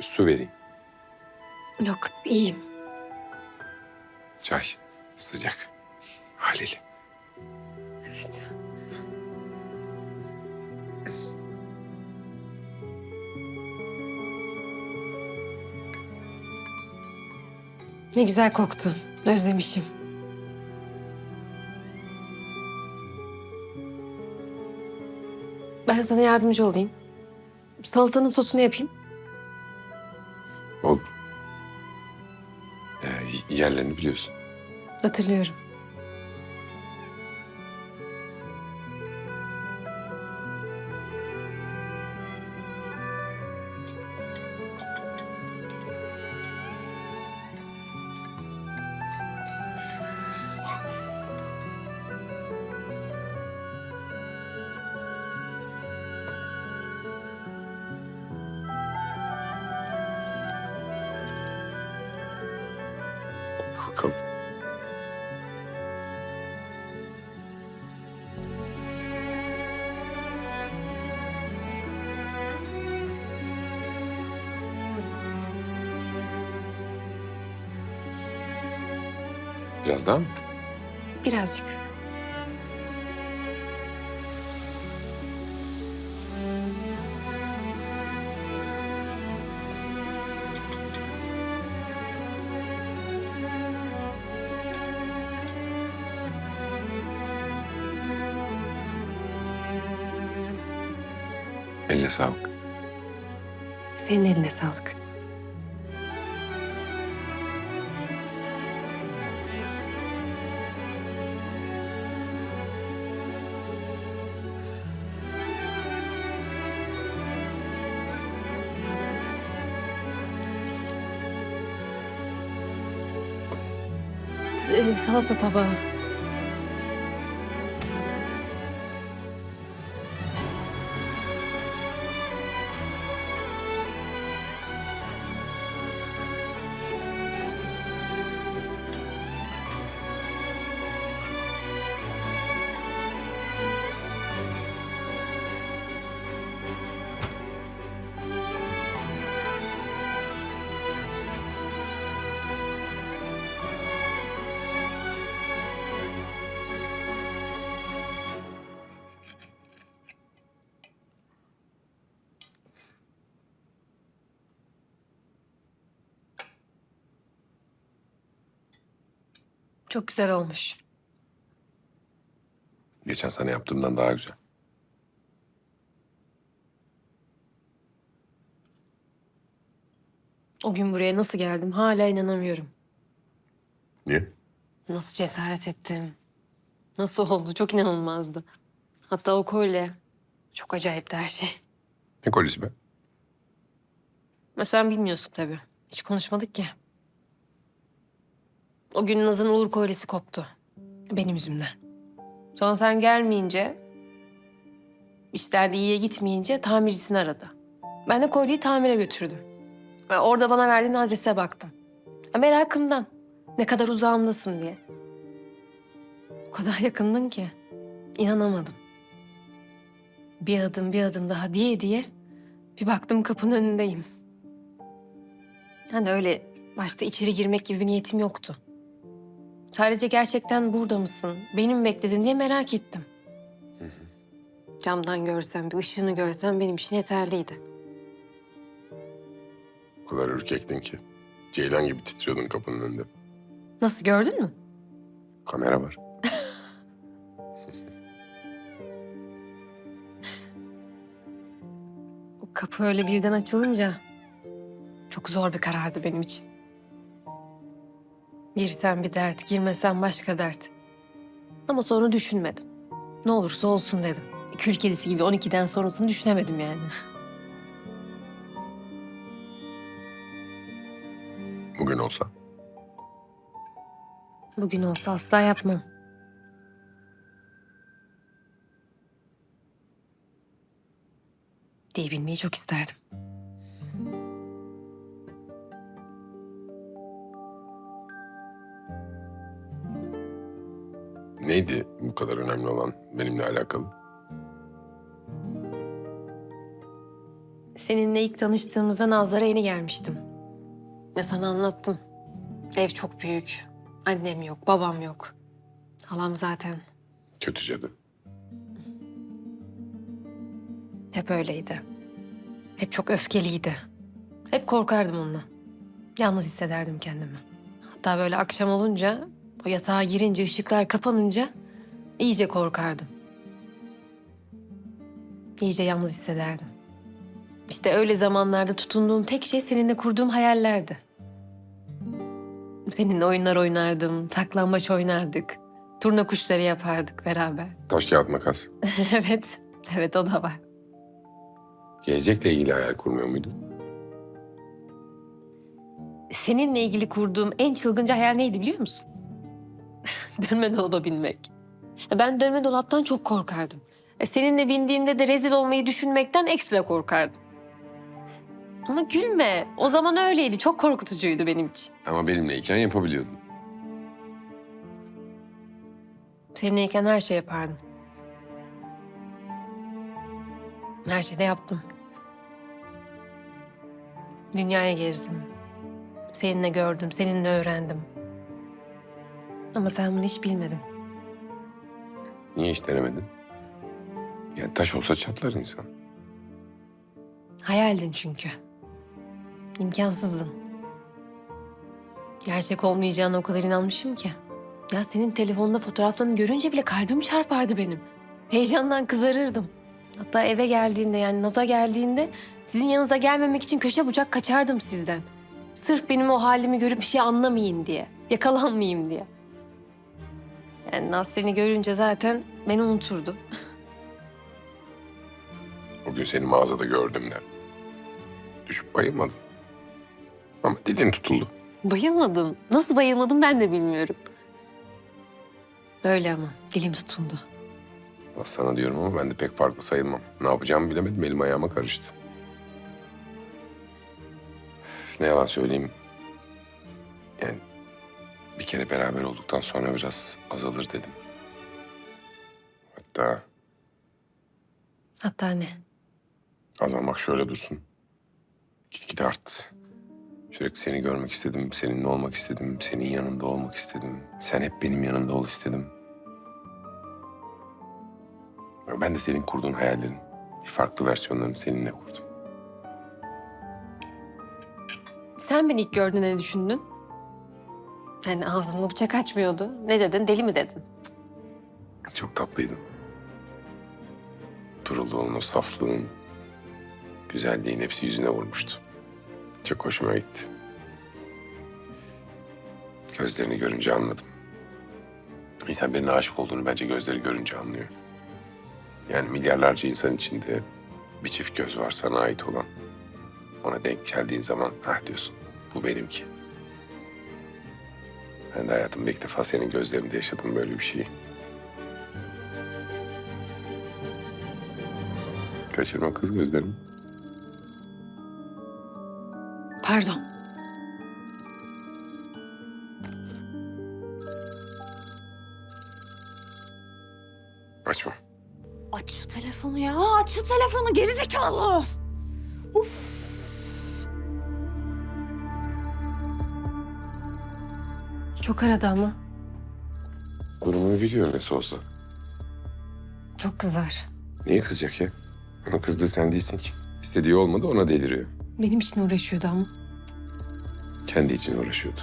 Su vereyim. Yok iyiyim. Çay. Sıcak. Haliyle. Evet. Ne güzel koktu. Özlemişim. Ben sana yardımcı olayım. Salatanın sosunu yapayım. Oldu. Ee, yerlerini biliyorsun. Hatırlıyorum. Bakalım. Biraz daha mı? Birazcık. Sağlık. Senin eline sağlık. Ee, salata tabağı. Çok güzel olmuş. Geçen sene yaptığımdan daha güzel. O gün buraya nasıl geldim hala inanamıyorum. Niye? Nasıl cesaret ettim? Nasıl oldu? Çok inanılmazdı. Hatta o kolye çok acayipti her şey. Ne kolisi be? Ama sen bilmiyorsun tabii. Hiç konuşmadık ki. O gün Naz'ın uğur kolyesi koptu. Benim yüzümden. Sonra sen gelmeyince, işler de iyiye gitmeyince tamircisini aradı. Ben de kolyeyi tamire götürdüm. Ve orada bana verdiğin adrese baktım. Merakımdan. Ne kadar uzağımdasın diye. O kadar yakındın ki. inanamadım. Bir adım bir adım daha diye diye bir baktım kapının önündeyim. Yani öyle başta içeri girmek gibi bir niyetim yoktu. Sadece gerçekten burada mısın, beni mi bekledin diye merak ettim. Camdan görsem, bir ışığını görsem benim için yeterliydi. O kadar ürkektin ki. Ceylan gibi titriyordun kapının önünde. Nasıl gördün mü? Kamera var. O kapı öyle birden açılınca çok zor bir karardı benim için. Girsem bir dert, girmesem başka dert. Ama sonra düşünmedim. Ne olursa olsun dedim. Kül kedisi gibi 12'den sonrasını düşünemedim yani. Bugün olsa. Bugün olsa asla yapmam. Diyebilmeyi çok isterdim. Neydi bu kadar önemli olan benimle alakalı? Seninle ilk tanıştığımızda Nazlı'ya yeni gelmiştim. Ya sana anlattım. Ev çok büyük. Annem yok, babam yok. Halam zaten Kötü cadı. hep öyleydi. Hep çok öfkeliydi. Hep korkardım ondan. Yalnız hissederdim kendimi. Hatta böyle akşam olunca, o yatağa girince, ışıklar kapanınca iyice korkardım. İyice yalnız hissederdim. İşte öyle zamanlarda tutunduğum tek şey seninle kurduğum hayallerdi. Seninle oyunlar oynardım, saklambaç oynardık. Turna kuşları yapardık beraber. Taş kağıt makas. evet, evet o da var. Gelecekle ilgili hayal kurmuyor muydun? Seninle ilgili kurduğum en çılgınca hayal neydi biliyor musun? dönme dolaba binmek. Ben dönme dolaptan çok korkardım. Seninle bindiğimde de rezil olmayı düşünmekten ekstra korkardım. Ama gülme. O zaman öyleydi. Çok korkutucuydu benim için. Ama benimleyken yapabiliyordun. Seninleyken her şey yapardım. Her şeyde yaptım. Dünyaya gezdim. Seninle gördüm, seninle öğrendim. Ama sen bunu hiç bilmedin. Niye hiç denemedin? Yani taş olsa çatlar insan. Hayaldin çünkü. İmkansızdın. Gerçek olmayacağına o kadar inanmışım ki. Ya senin telefonda fotoğraflarını görünce bile kalbim çarpardı benim. Heyecandan kızarırdım. Hatta eve geldiğinde yani Naz'a geldiğinde sizin yanınıza gelmemek için köşe bucak kaçardım sizden. Sırf benim o halimi görüp bir şey anlamayın diye. Yakalanmayayım diye. Yani Naz seni görünce zaten beni unuturdu. O gün seni mağazada gördüğümde. Düşüp bayılmadın. Ama dilin tutuldu. Bayılmadım. Nasıl bayılmadım ben de bilmiyorum. Öyle ama dilim tutuldu. Bak sana diyorum ama ben de pek farklı sayılmam. Ne yapacağımı bilemedim. Elim ayağıma karıştı. Üf, Ne yalan söyleyeyim. Kere beraber olduktan sonra biraz azalır dedim. Hatta Hatta ne? azalmak şöyle dursun. Gitgide arttı. Sürekli seni görmek istedim, seninle olmak istedim, senin yanında olmak istedim. Sen hep benim yanımda ol istedim. Ben de senin kurduğun hayallerin bir farklı versiyonlarını seninle kurdum. Sen beni ilk gördüğünde ne düşündün? Yani ağzımda bıçak açmıyordu. Ne dedin? Deli mi dedin? Çok tatlıydın. Turulduğun o saflığın, güzelliğin hepsi yüzüne vurmuştu. Çok hoşuma gitti. Gözlerini görünce anladım. İnsan birine aşık olduğunu bence gözleri görünce anlıyor. Yani milyarlarca insan içinde bir çift göz var sana ait olan. Ona denk geldiğin zaman ah diyorsun bu benimki. Ben de hayatımda ilk defa senin gözlerinde yaşadım böyle bir şeyi. Kaçırma kız gözlerimi. Pardon. Açma. Aç şu telefonu ya. Aç şu telefonu gerizekalı. Uf. Çok aradı ama. Durumumu biliyor nasıl olsa. Çok kızar. Niye kızacak ya? Ona kızdığı sen değilsin ki. İstediği olmadı ona deliriyor. Benim için uğraşıyordu ama. Kendi için uğraşıyordu.